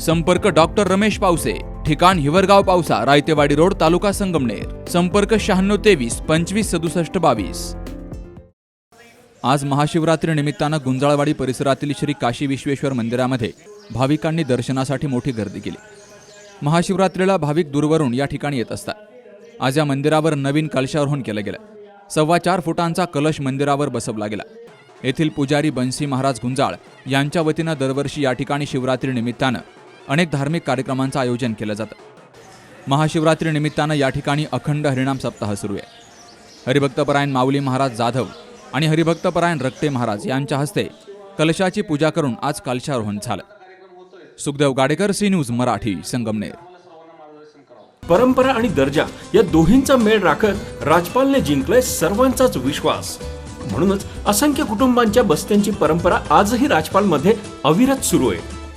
संपर्क डॉक्टर रमेश पावसे ठिकाण हिवरगाव पावसा रायतेवाडी रोड तालुका संगमनेर. संपर्क शहाण्णव तेवीस पंचवीस सदुसष्ट बावीस. आज महाशिवरात्री निमित्तानं गुंजाळवाडी परिसरातील श्री काशी विश्वेश्वर मंदिरामध्ये भाविकांनी दर्शनासाठी मोठी गर्दी केली. महाशिवरात्रीला भाविक दूरवरून या ठिकाणी येत असतात. आज या मंदिरावर नवीन कलशारोहण केलं गेलं. सव्वा चार फुटांचा कलश मंदिरावर बसवला गेला. येथील पुजारी बन्सी महाराज गुंजाळ यांच्या वतीनं दरवर्षी या ठिकाणी शिवरात्री निमित्तानं अनेक धार्मिक कार्यक्रमांचं आयोजन केलं जातं. महाशिवरात्री निमित्तानं या ठिकाणी अखंड हरिणाम सप्ताह सुरू आहे. हरिभक्तपरायण माऊली महाराज जाधव आणि हरिभक्तपरायण रक्ते महाराज यांच्या हस्ते कलशाची पूजा करून आज कलशारोहण झालं. Sukhdev Gadekar C news Marathi Sangamner. परंपरा आणि दर्जा या दोन्हींचा मेळ राखत राजपालने जिंकलाय सर्वांचाच विश्वास. म्हणूनच असंख्य कुटुंबांच्या बस्त्यांची परंपरा आजही राजपालमध्ये अविरत सुरू आहे.